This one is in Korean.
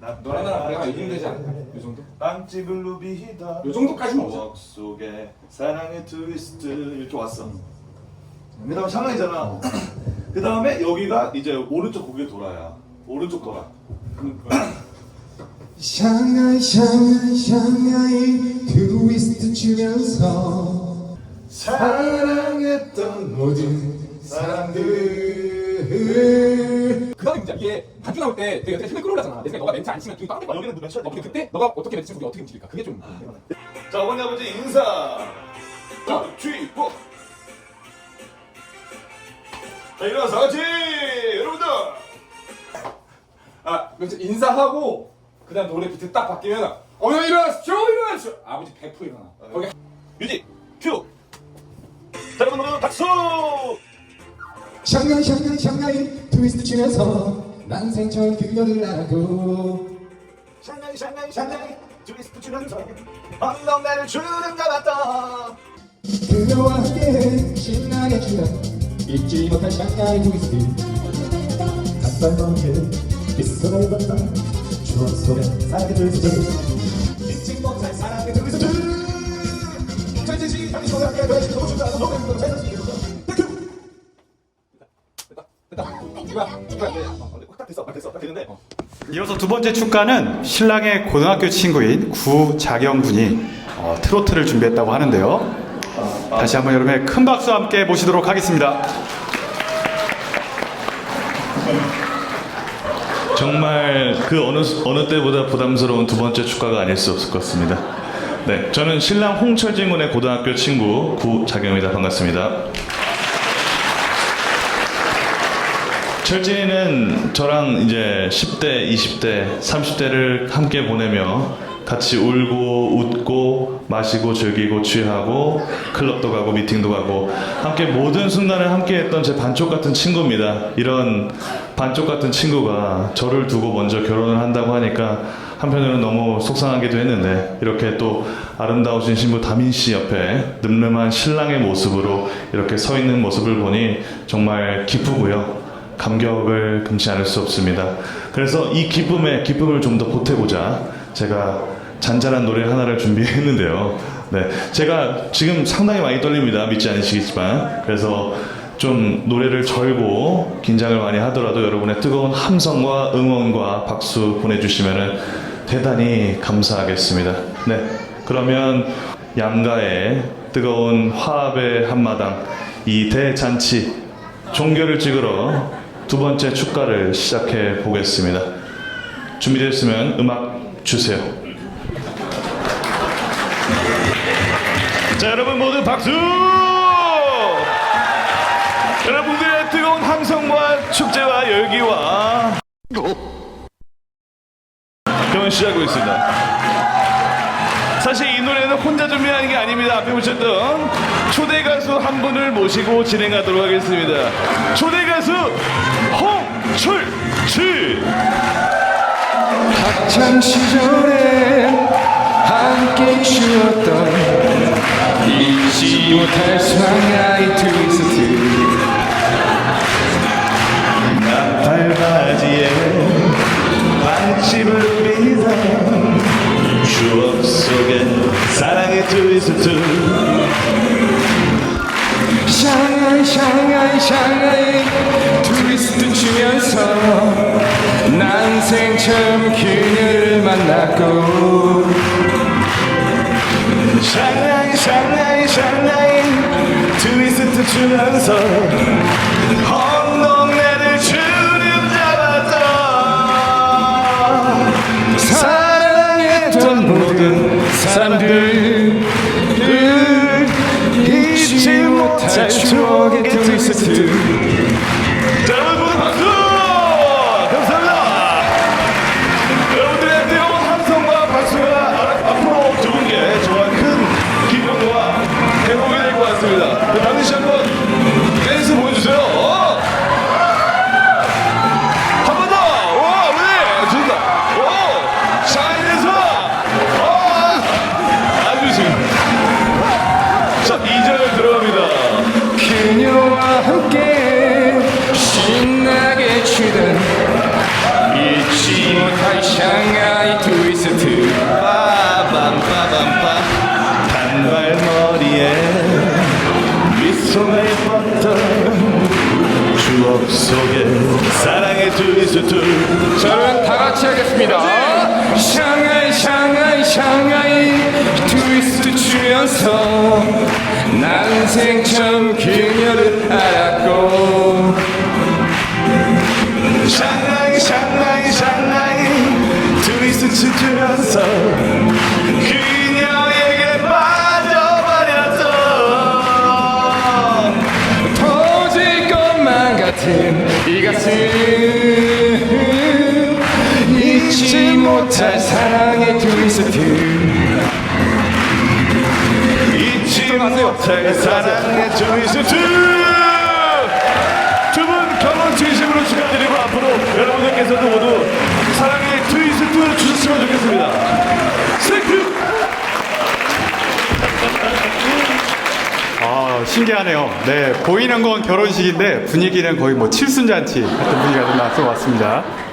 힘들지 않을까? 이 정도? 빵집을 누비다. 요 정도까지는 오죠. 추억 속에 사랑의 트위스트 이렇게 왔어. 그 다음에 샹하이잖아. 그 다음에 여기가 이제 오른쪽 고개 돌아야. 오른쪽 돌아. 샹하이 샹하이 샹하이 트위스트 추면서 사랑했던 모든 사람들 이제 이게 단추 나올 때 되게 힘을 끌어올라잖아. 내 생각에 너가 멘트 안 치면 뒤로 떨어질 거야. 여기는 또 멘트 쳐야 어, 근데 그때 너가 어떻게 멘트 치고 어떻게 움직일까? 그게 좀자 어머니 아버지 인사. 자 주의보 자 일어나서 같이. 여러분들. 아, 인사하고 그다음 노래 비트 딱 바뀌면 어머니 일어나시죠, 일어나시죠. 아버지 100% 일어나. 거기. 뮤직 큐. 자, 여러분 모두 박수! 샹하이 샹하이 샹하이. 트위스트 추면서 난 생처럼 그녀를 알고 샹하이 샹하이 샹하이. 트위스트 추면서 엉덩이를 주는가 봤다. 그녀와 함께 신나게 추다. 잊지 못할 샹하이 트위스트 단발머리에 빗소리를 봤다. 추억 속에 사랑의 트위스트 잊지 못할 사랑의 함께 너무 좋다 너무 살수 땡큐 됐다. 이거야, 이거 됐는데 이어서 두 번째 축가는 신랑의 고등학교 친구인 구자경 군이 어, 트로트를 준비했다고 하는데요. 다시 한번 여러분의 큰 박수와 함께 모시도록 하겠습니다. 정말 그 어느 어느 때보다 부담스러운 두 번째 축가가 아닐 수 없을 것 같습니다. 네, 저는 신랑 홍철진 군의 고등학교 친구 구자경입니다. 반갑습니다. 철진이는 저랑 이제 10대, 20대, 30대를 함께 보내며 같이 울고 웃고 마시고 즐기고 취하고 클럽도 가고 미팅도 가고 함께 모든 순간을 함께 했던 제 반쪽 같은 친구입니다. 이런 반쪽 같은 친구가 저를 두고 먼저 결혼을 한다고 하니까 한편으로는 너무 속상하기도 했는데 이렇게 또 아름다우신 신부 다민 씨 옆에 늠름한 신랑의 모습으로 이렇게 서 있는 모습을 보니 정말 기쁘고요. 감격을 금치 않을 수 없습니다. 그래서 이 기쁨에 기쁨을 좀 더 보태고자 제가 잔잔한 노래 하나를 준비했는데요. 네, 제가 지금 상당히 많이 떨립니다. 믿지 않으시겠지만 그래서 좀 노래를 절고 긴장을 많이 하더라도 여러분의 뜨거운 함성과 응원과 박수 보내주시면 대단히 감사하겠습니다. 네, 그러면 양가의 뜨거운 화합의 한마당 이 대잔치 종교를 찍으러 두 번째 축가를 시작해 보겠습니다. 준비됐으면 음악 주세요. 자, 여러분 모두 박수! 여러분들의 뜨거운 함성과 축제와 열기와 경연 시작하고 있습니다. 사실 이 노래는 혼자 준비하는 게 아닙니다. 앞에 보셨던 초대 가수 한 분을 모시고 진행하도록 하겠습니다. 초대 가수 홍철치. 학창 시절에 사랑의 트위스트 샹하이 샹하이 샹하이. 트위스트 추면서 난 생처럼 그녀를 만났고. 샹하이 샹하이 샹하이. 트위스트 추면서 속에 사랑의 트위스트 자 여러분 다 같이 하겠습니다. 샹하이 샹하이 샹하이 트위스트 추면서 난 생 처음 그녀를 알았 잊지 못할 사랑의 트위스트 잊지 못할 사랑의 트위스트 두분 결혼 진심으로 축하드리고 앞으로 여러분들께서도 모두 사랑의 트위스트 주셨으면 좋겠습니다. 땡큐 아, 신기하네요. 네, 보이는 건 결혼식인데 분위기는 거의 뭐 칠순잔치 같은 분위기가 좀 나서 왔습니다.